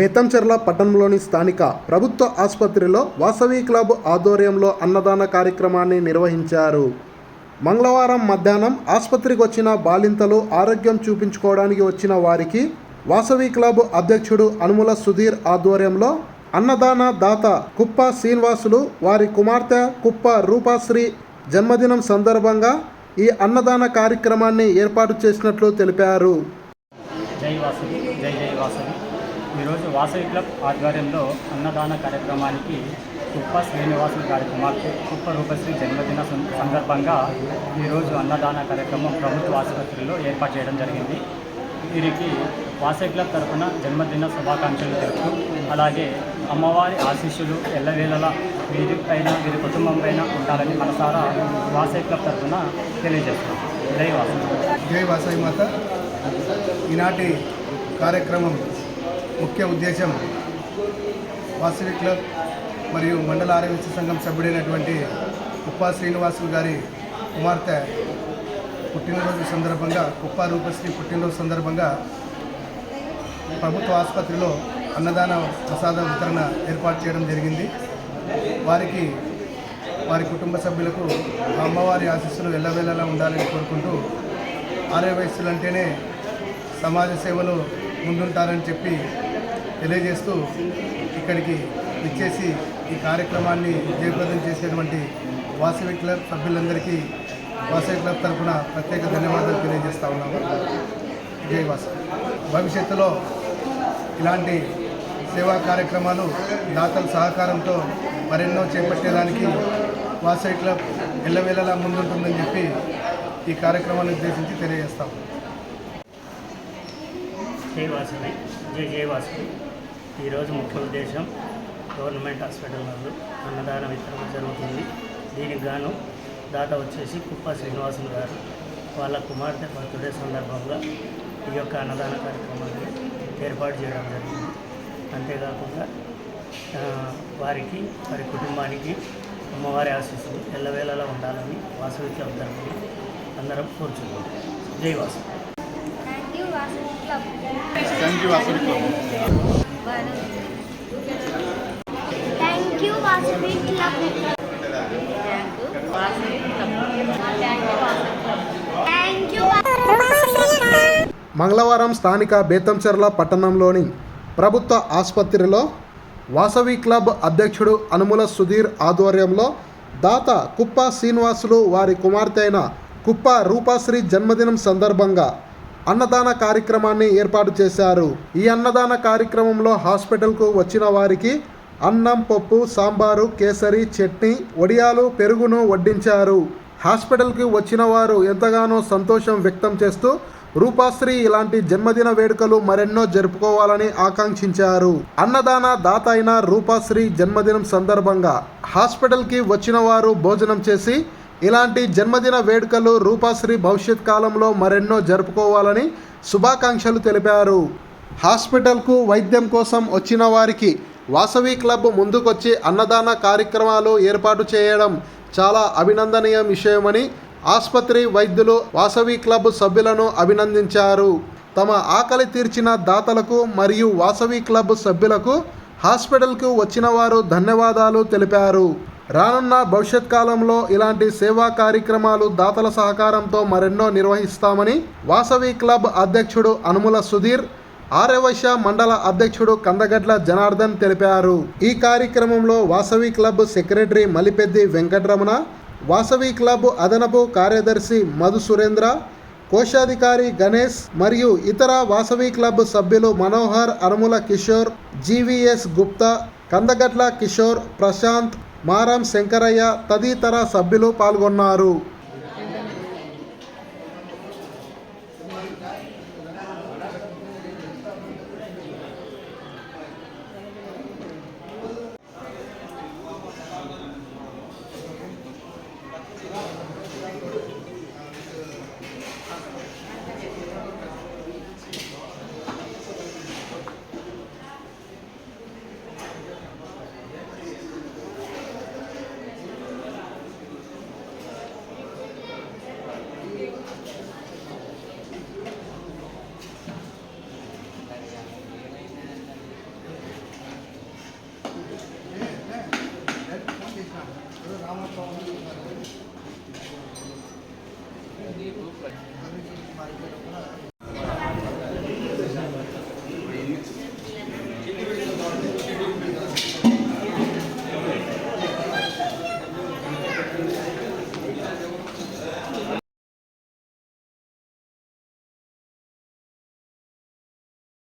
బేతంచెర్ల పట్టణంలోని స్థానిక ప్రభుత్వ ఆసుపత్రిలో వాసవి క్లబ్ ఆధ్వర్యంలో అన్నదాన కార్యక్రమాన్ని నిర్వహించారు. మంగళవారం మధ్యాహ్నం ఆసుపత్రికి వచ్చిన బాలింతలు ఆరోగ్యం చూపించుకోవడానికి వచ్చిన వారికి వాసవి క్లబ్ అధ్యక్షుడు అనుముల సుధీర్ ఆధ్వర్యంలో అన్నదాన దాత కుప్ప శ్రీనివాసులు వారి కుమార్తె కుప్ప రూపాశ్రీ జన్మదినం సందర్భంగా ఈ అన్నదాన కార్యక్రమాన్ని ఏర్పాటు చేసినట్లు తెలిపారు. జై వాసవి జై జై వాసవి. ఈరోజు వాసవి క్లబ్ ఆధ్వర్యంలో అన్నదాన కార్యక్రమానికి కుప్ప శ్రీనివాసులు గారి కుమార్తె కుప్ప రూపశ్రీ జన్మదిన సందర్భంగా ఈరోజు అన్నదాన కార్యక్రమం ప్రభుత్వ ఆసుపత్రిలో ఏర్పాటు చేయడం జరిగింది. వీరికి వాసవి క్లబ్ తరఫున జన్మదిన శుభాకాంక్షలు తెలుపుతూ అలాగే అమ్మవారి ఆశీస్సులు ఎల్లవేళలా వీరి పైన వీరి కుటుంబం పైన ఉండాలని మనసారా వాసవి క్లబ్ తరఫున తెలియజేస్తున్నాం. జై వాసవి. జై వాసవి మాత. ఈనాటి కార్యక్రమం ముఖ్య ఉద్దేశం వాసవి క్లబ్ మరియు మండల ఆరోగ్య సంఘం సభ్యుడైనటువంటి కుప్పా శ్రీనివాసులు గారి కుమార్తె పుట్టినరోజు సందర్భంగా కుప్పా రూపశ్రీ పుట్టినరోజు సందర్భంగా ప్రభుత్వ ఆసుపత్రిలో అన్నదాన ప్రసాద వితరణ ఏర్పాటు చేయడం జరిగింది. వారికి వారి కుటుంబ సభ్యులకు అమ్మవారి ఆశీస్సులు ఎల్లవేళలా ఉండాలని కోరుకుంటూ ఆర్య వయస్సులు అంటేనే సమాజ సేవలో ముందుంటారని చెప్పి తెలియజేస్తూ ఇక్కడికి ఇచ్చేసి ఈ కార్యక్రమాన్ని జయప్రదం చేసేటువంటి వాసవి క్లబ్ సభ్యులందరికీ వాసవి క్లబ్ తరఫున ప్రత్యేక ధన్యవాదాలు తెలియజేస్తా ఉన్నాము. జై భవిష్యత్తులో ఇలాంటి సేవా కార్యక్రమాలు దాతల సహకారంతో మరెన్నో చేపట్టేదానికి వాసవి క్లబ్ ఎల్లవేళలా ముందుంటుందని చెప్పి ఈ కార్యక్రమాన్ని ఉద్దేశించి తెలియజేస్తాం జై వాసవి. జై జయ వాసవి. ఈరోజు ముఖ్య ఉద్దేశం గవర్నమెంట్ హాస్పిటల్ నందు అన్నదాన వితరణ జరుగుతుంది. దీనికి గాను దాత వచ్చేసి కుప్ప శ్రీనివాసులు గారు వాళ్ళ కుమార్తె బర్త్డే సందర్భంగా ఈ యొక్క అన్నదాన కార్యక్రమాన్ని ఏర్పాటు చేయడం జరిగింది. అంతేకాకుండా ఆ, వారికి వారి కుటుంబానికి అమ్మవారి ఆశీస్సులు ఎల్లవేళలా ఉండాలని వాసవి క్లబ్ తరఫున అందరం కోరుచున్నాం. జై Vasavi Thank you, Vasavi Club. Thank you Vasavi club మంగళవారం స్థానిక బేతంచెర్ల పట్టణంలోని ప్రభుత్వ ఆసుపత్రిలో వాసవి క్లబ్ అధ్యక్షుడు అనుముల సుధీర్ ఆధ్వర్యంలో దాత కుప్ప శ్రీనివాసులు వారి కుమార్తె అయిన కుప్ప రూపాశ్రీ జన్మదినం సందర్భంగా అన్నదాన కార్యక్రమాన్ని ఏర్పాటు చేశారు. ఈ అన్నదాన కార్యక్రమంలో హాస్పిటల్కు వచ్చిన వారికి అన్నం పప్పు సాంబారు కేసరి చట్నీ వడియాలు పెరుగును వడ్డించారు. హాస్పిటల్కి వచ్చిన వారు ఎంతగానో సంతోషం వ్యక్తం చేస్తూ రూపాశ్రీ ఇలాంటి జన్మదిన వేడుకలు మరెన్నో జరుపుకోవాలని ఆకాంక్షించారు. అన్నదాన దాత అయిన రూపాశ్రీ జన్మదినం సందర్భంగా హాస్పిటల్కి వచ్చిన వారు భోజనం చేసి ఇలాంటి జన్మదిన వేడుకలు రూపాశ్రీ భవిష్యత్ కాలంలో మరెన్నో జరుపుకోవాలని శుభాకాంక్షలు తెలిపారు. హాస్పిటల్కు వైద్యం కోసం వచ్చిన వారికి వాసవి క్లబ్ ముందుకొచ్చి అన్నదాన కార్యక్రమాలు ఏర్పాటు చేయడం చాలా అభినందనీయ విషయమని ఆసుపత్రి వైద్యులు వాసవి క్లబ్ సభ్యులను అభినందించారు. తమ ఆకలి తీర్చిన దాతలకు మరియు వాసవి క్లబ్ సభ్యులకు హాస్పిటల్కు వచ్చిన వారు ధన్యవాదాలు తెలిపారు. రానున్న భవిష్యత్ కాలంలో ఇలాంటి సేవా కార్యక్రమాలు దాతల సహకారంతో మరెన్నో నిర్వహిస్తామని వాసవి క్లబ్ అధ్యక్షుడు అనుముల సుధీర్ ఆర్యవైశ్య మండల అధ్యక్షుడు కందగడ్ల జనార్దన్ తెలిపారు. ఈ కార్యక్రమంలో Vasavi club secretary Malipeddi Venkataramana Vasavi club అదనపు కార్యదర్శి మధు సురేంద్ర కోశాధికారి గణేష్ మరియు ఇతర వాసవి క్లబ్ సభ్యులు మనోహర్ అనుముల కిషోర్ జీవీఎస్ గుప్తా కందగట్ల కిషోర్ ప్రశాంత్ మారం శంకరయ్య తదితర సభ్యులు పాల్గొన్నారు. मार्केट